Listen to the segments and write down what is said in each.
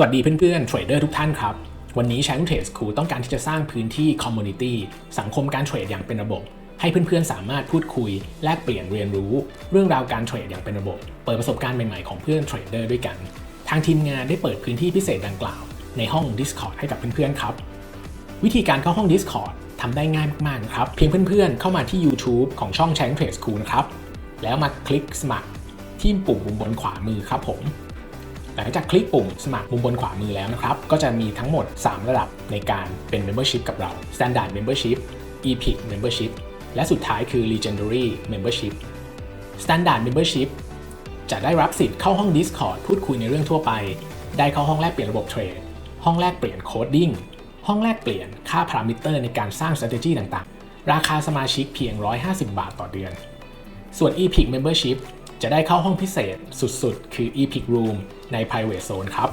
สวัสดีเพื่อนๆเทรดเดอร์ทุกท่านครับ วันนี้ c h a n Trade School ต้องการที่จะสร้างพื้นที่ Community สังคมการเทรดอย่างเป็นระบบ ให้เพื่อนๆสามารถพูดคุย แลกเปลี่ยนเรียนรู้ เรื่องราวการเทรดอย่างเป็นระบบ เปิดประสบการณ์ใหม่ๆของเพื่อนเทรดเดอร์ด้วยกัน ทางทีมงานได้เปิดพื้นที่พิเศษดังกล่าว ในห้อง Discord ให้กับเพื่อนๆครับ วิธีการเข้าห้อง Discord ทำได้ง่ายมากๆครับ เพียงเพื่อนๆ เข้ามาที่ YouTube ของช่อง c h a n Trade School นะครับแล้วมาคลิกสมัครที่ปุ่มมุมบนขวามือครับผม หลังจากคลิกปุ่มสมัครมุมบนขวามือแล้วนะครับ ก็จะมีทั้งหมด 3 ระดับในการเป็น Membership กับเรา Standard Membership Epic Membership และสุดท้ายคือ Legendary Membership Standard Membership จะได้รับสิทธิ์เข้าห้อง Discord พูดคุยในเรื่องทั่วไป ได้เข้าห้องแลกเปลี่ยนระบบเทรด ห้องแลกเปลี่ยนโคดดิ้ง ห้องแลกเปลี่ยนค่าพารามิเตอร์ในการสร้าง strategy ต่างๆ ราคาสมาชิกเพียง 150 บาทต่อเดือน ส่วน Epic Membership จะได้เข้าห้องพิเศษสุดๆ คือ Epic Room ใน Private Zone ครับ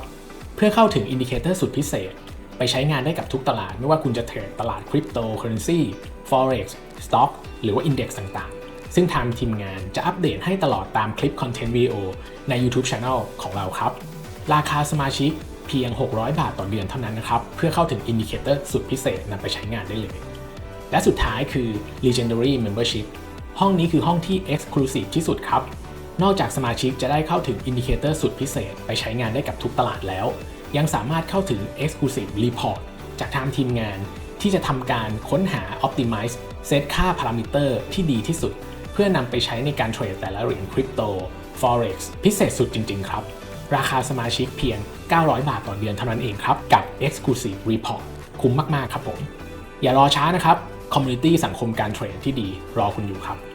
เพื่อเข้าถึงอินดิเคเตอร์สุดพิเศษ ไปใช้งานได้กับทุกตลาด ไม่ว่าคุณจะเทรดตลาดคริปโตเคอเรนซี Forex Stock หรือว่า Index ต่างๆ ซึ่งทางทีมงานจะอัปเดตให้ตลอดตามคลิปคอนเทนต์วิดีโอใน YouTube Channel ของเราครับ ราคาสมาชิกเพียง 600 บาทต่อเดือนเท่านั้นนะครับ เพื่อเข้าถึงอินดิเคเตอร์สุดพิเศษนำไปใช้งานได้เลย และสุดท้ายคือ Legendary Membership ห้องนี้คือห้องที่ Exclusive ที่สุดครับ นอกจากสมาชิกจะได้เข้าถึงอินดิเคเตอร์สุดพิเศษ ไปใช้งานได้กับทุกตลาดแล้ว ยังสามารถเข้าถึง Exclusive Report จากทางทีมงานที่จะทำการค้นหา Optimize เซตค่าพารามิเตอร์ที่ดีที่สุด เพื่อนำไปใช้ในการเทรดแต่ละเหรียญคริปโต Forex พิเศษสุดจริง ๆ ครับ ราคาสมาชิกเพียง 900 บาทต่อเดือนเท่านั้นเองครับ กับ Exclusive Report คุ้มมาก ๆ ครับผม อย่ารอช้านะครับ Community สังคมการเทรดที่ดีรอคุณอยู่ครับ